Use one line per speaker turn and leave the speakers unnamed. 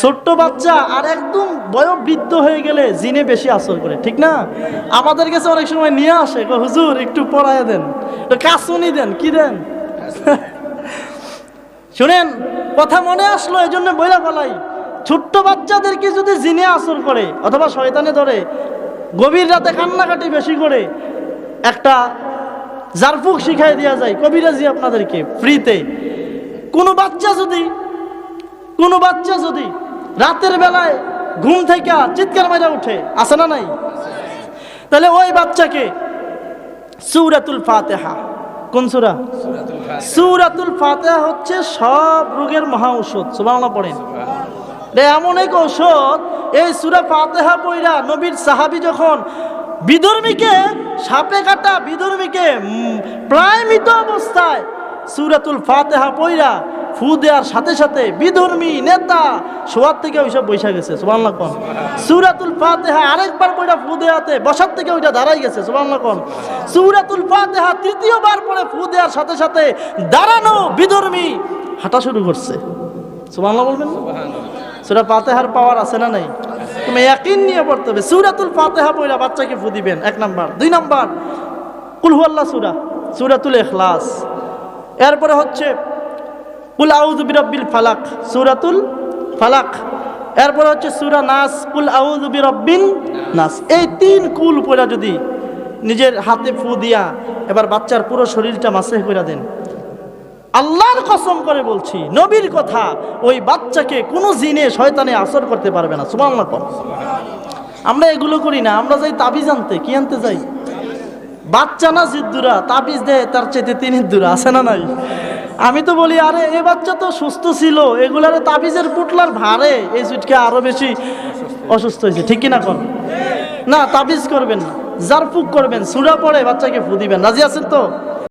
ছোট্ট বাচ্চা আর একদম বয়োবৃদ্ধ হয়ে গেলে জিনে বেশি আসর করে ঠিক না? আমাদের কাছে অনেক সময় নিয়ে আসে হুজুর একটু পড়ায় দেন। কাশুনি দেন কি দেন? শুনেন কথা মনে আসলো এই জন্য বইলা ফেলাই ছোট্ট বাচ্চাদেরকে যদি জিনে আসর করে অথবা শয়তানে ধরে গভীর রাতে কান্নাকাটি বেশি করে একটা জারফুক শিখাই দেওয়া যায় কবিরাজি আপনাদেরকে ফ্রিতে। কোনো বাচ্চা যদি কোনো বাচ্চা যদি রাতের বেলায় ঘুম থেকে চিৎকার মেরে উঠে আসে না নাই? তাহলে ওই বাচ্চাকে সুরাতুল ফাতেহা, কোন সুরা? সুরাতুল ফাতেহা হচ্ছে সব রোগের মহা ঔষধ, সুবহানাল্লাহ পড়েন। এমন এক ঔষধ, এই সুরা ফাতেহা পইরা নবীর সাহাবি যখন বিধর্মীকে সাপে কাটা বিধর্মীকে প্রায় মৃত অবস্থায় সুরাতুল ফাতেহা পইরা ফু দেওয়ার সাথে সাথে বিধর্মী নেতা শোয়ার থেকে ওইসব বৈশা গেছে সুবহানাল্লাহ কোন। সুরাতুল ফাতেহা আরেকবার পড়া ফু দেওয়াতে বসার থেকে ওইটা দাঁড়াই গেছে সুবহানাল্লাহ কোন। সুরাতুল ফাতেহা তৃতীয়বার পরে ফু দেওয়ার সাথে সাথে দাঁড়ানো বিধর্মী হাঁটা শুরু করছে। সুবহানাল্লাহ বলবেন? সুরা ফাতেহার পাওয়ার আছে না নাই? তুমি একই নিয়ে পড়তে হবে। সুরাতুল ফাতেহা পড়া বাচ্চাকে ফু দিবেন এক নাম্বার। দুই নাম্বার কুলহুয়াল্লাহ সুরা সুরাতুল এখলাস এরপরে হচ্ছে কুল আউযু বিরাব্বিল ফালাক, সূরাতুল ফালাক। এরপর হচ্ছে সূরা নাস, কুল আউযু বিরাব্বিন নাস। এই তিন কুল পড়া যদি নিজের হাতে ফু দিয়া এবার বাচ্চার পুরো শরীরটা মাসে করে দেন। আল্লাহর কসম করে বলছি, নবীর কথা ওই বাচ্চাকে কোনো জিনে শয়তানে আসর করতে পারবে না। কোন আমরা এগুলো করি না, আমরা যাই তাবিজ আনতে, কি আনতে যাই? বাচ্চা না জিদ্দুরা, তাবিজ দেয়, তার চেতে তিনি দূরা, আছে না নাই? আমি তো বলি, আরে এ বাচ্চা তো সুস্থ ছিল, এগুলারে তাবিজের পুটলার ভারে এই সুটকে আরও বেশি অসুস্থ হয়েছে, ঠিক কিনা কর না, তাবিজ করবেন না, জারফুক করবেন, সুরা পড়ে বাচ্চাকে ফু দিবেন, রাজি আছেন তো?